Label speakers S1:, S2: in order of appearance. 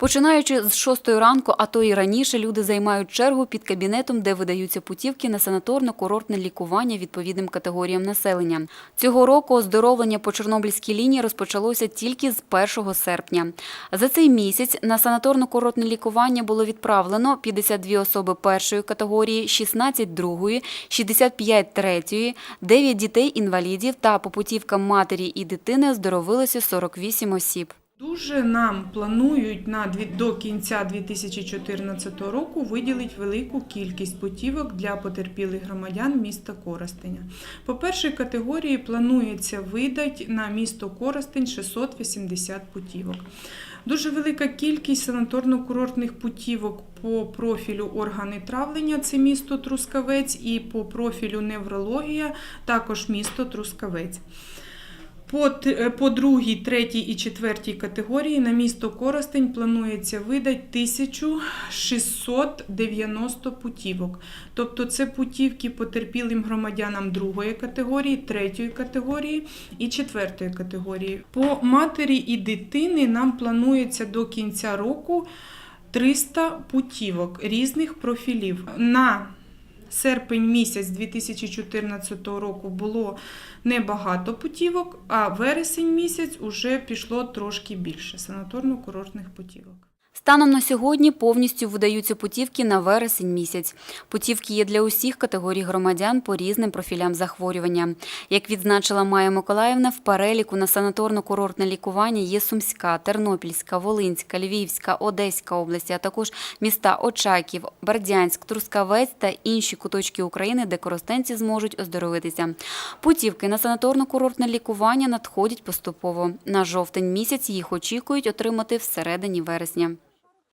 S1: Починаючи з 6 ранку, а то і раніше, люди займають чергу під кабінетом, де видаються путівки на санаторно-курортне лікування відповідним категоріям населення. Цього року оздоровлення по Чорнобильській лінії розпочалося тільки з 1 серпня. За цей місяць на санаторно-курортне лікування було відправлено 52 особи першої категорії, 16 другої, 65 третьої, 9 дітей-інвалідів та по путівкам матері і дитини оздоровилося 48 осіб.
S2: Дуже нам планують на до кінця 2014 року виділити велику кількість путівок для потерпілих громадян міста Коростеня. По першій категорії планується видати на місто Коростень 680 путівок. Дуже велика кількість санаторно-курортних путівок по профілю органи травлення це місто Трускавець, і по профілю неврологія також місто Трускавець. По, е, по другій, третій і четвертій категорії на місто Коростень планується видати 1690 путівок. Тобто це путівки потерпілим громадянам другої категорії, третьої категорії і четвертої категорії. По матері і дитини нам планується до кінця року 300 путівок різних профілів. На серпень місяць 2014 року було небагато путівок, а вересень місяць уже пішло трошки більше санаторно-курортних путівок.
S1: Станом на сьогодні повністю видаються путівки на вересень місяць. Путівки є для усіх категорій громадян по різним профілям захворювання. Як відзначила Майя Миколаївна, в переліку на санаторно-курортне лікування є Сумська, Тернопільська, Волинська, Львівська, Одеська області, а також міста Очаків, Бердянськ, Трускавець та інші куточки України, де користенці зможуть оздоровитися. Путівки на санаторно-курортне лікування надходять поступово. На жовтень місяць їх очікують отримати всередині вересня.